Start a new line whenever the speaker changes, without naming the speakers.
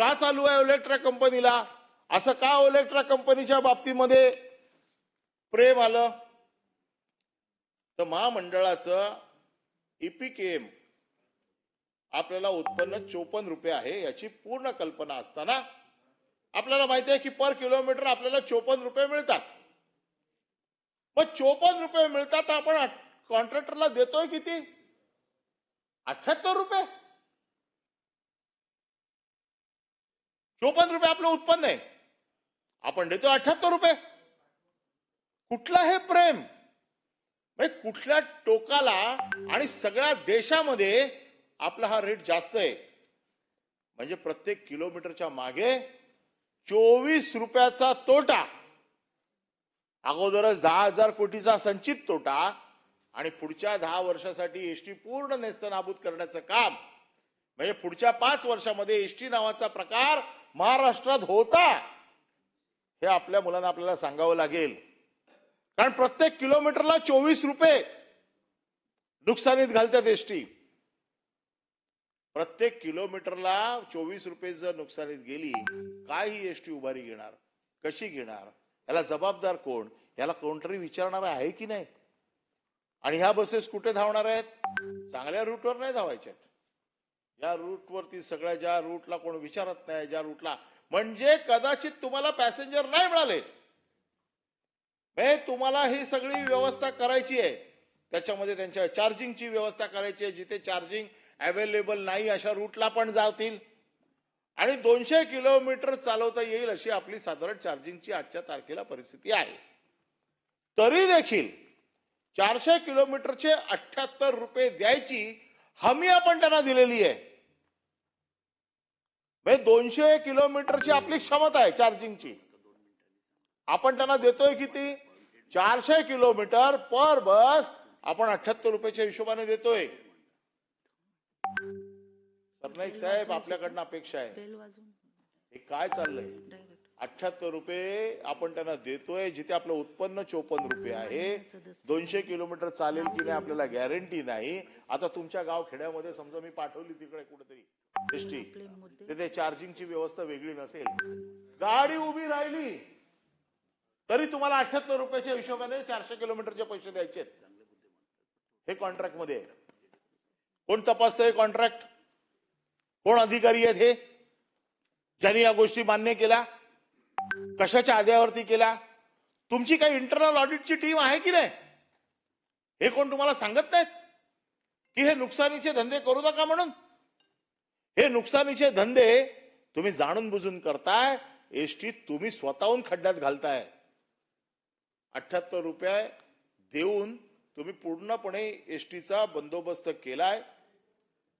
का चालू आहे ओलेक्ट्रा कंपनीला असं का ओलेक्ट्रा कंपनीच्या बाबतीमध्ये प्रेम आलं? तर महामंडळाचं इपीकेएम आपल्याला उत्पन्न चोपन्न रुपये आहे याची पूर्ण कल्पना असताना आपल्याला माहिती आहे की पर किलोमीटर आपल्याला चोपन्न रुपये मिळतात. मग चोपन्न रुपये मिळतात आपण कॉन्ट्रॅक्टरला देतोय किती? अठ्याहत्तर रुपये. चोपन्न रुपये आपलं उत्पन्न आहे. आपण देतो अठ्याहत्तर रुपये. कुठलं हे प्रेम? म्हणजे कुठल्या टोकाला आणि सगळ्या देशामध्ये आपला हा रेट जास्त आहे. म्हणजे प्रत्येक किलोमीटरच्या मागे चोवीस रुपयाचा तोटा. अगोदरच दहा हजार कोटीचा संचित तोटा आणि पुढच्या दहा वर्षासाठी एसटी पूर्ण नेस्तनाबूत करण्याचं काम. म्हणजे पुढच्या पाच वर्षामध्ये एसटी नावाचा प्रकार महाराष्ट्रात होता हे आपल्या मुलांना आपल्याला सांगावं लागेल. कारण प्रत्येक किलोमीटरला चोवीस रुपये नुकसानीत घालतात एसटी. प्रत्येक किलोमीटरला चोवीस रुपये जर नुकसानीत गेली काय ही एसटी उभारी घेणार कशी घेणार? याला जबाबदार कोण? याला कोणतरी विचारणार आहे की नाही? आणि ह्या बसेस कुठे धावणार आहेत? चांगल्या रूटवर नाही धावायच्यात. या रूटवरती सगळ्या ज्या रूटला कोण विचारत नाही ज्या रूटला. म्हणजे कदाचित तुम्हाला पॅसेंजर नाही मिळाले. तुम्हाला ही सगळी व्यवस्था करायची आहे. त्याच्यामध्ये त्यांच्या चार्जिंगची व्यवस्था करायची आहे. जिथे चार्जिंग अवेलेबल नाही अशा रूटला पण जातील. आणि दोनशे किलोमीटर चालवता येईल अशी आपली साधारण चार्जिंगची आजच्या तारखेला परिस्थिती आहे. तरी देखील चारशे किलोमीटरचे अठ्याहत्तर रुपये द्यायची हमी आपण त्यांना दिलेली आहे. म्हणजे दोनशे किलोमीटरची आपली क्षमता आहे चार्जिंगची. आपण त्यांना देतोय किती? चारशे किलोमीटर पर बस आपण अठ्याहत्तर रुपयाच्या हिशोबाने देतोय. सरनाईक साहेब आपल्याकडनं अपेक्षा आहे. हे काय चाललंय? अठ्याहत्तर रुपये आपण त्यांना देतोय जिथे आपलं उत्पन्न चोपन्न रुपये आहे. दोनशे किलोमीटर चालेल की नाही आपल्याला गॅरंटी नाही. आता तुमच्या गाव खेड्यामध्ये समजा मी पाठवली तिकडे कुठेतरी. तिथे चार्जिंगची व्यवस्था वेगळी नसेल. गाडी उभी राहिली तरी तुम्हाला अठ्याहत्तर रुपयाच्या हिशोबाने चारशे किलोमीटरचे पैसे द्यायचे हे कॉन्ट्रॅक्टमध्ये. कोण तपासतंय कॉन्ट्रॅक्ट कोण अधिकारी आहेत हे? ज्यांनी या गोष्टी मान्य केल्या? कशाच्या आधारावरती केल्या? तुमची काही इंटरनल ऑडिटची टीम आहे की नाही? हे कोण तुम्हाला सांगत नाहीत? की हे नुकसानीचे धंदे करू नका म्हणून? हे नुकसानीचे धंदे तुम्ही जाणून बुजून करताय एसटी तुम्ही स्वतःहून खड्ड्यात घालताय. अठ्याहत्तर रुपये देऊन तुम्ही पूर्णपणे एसटीचा बंदोबस्त केलाय.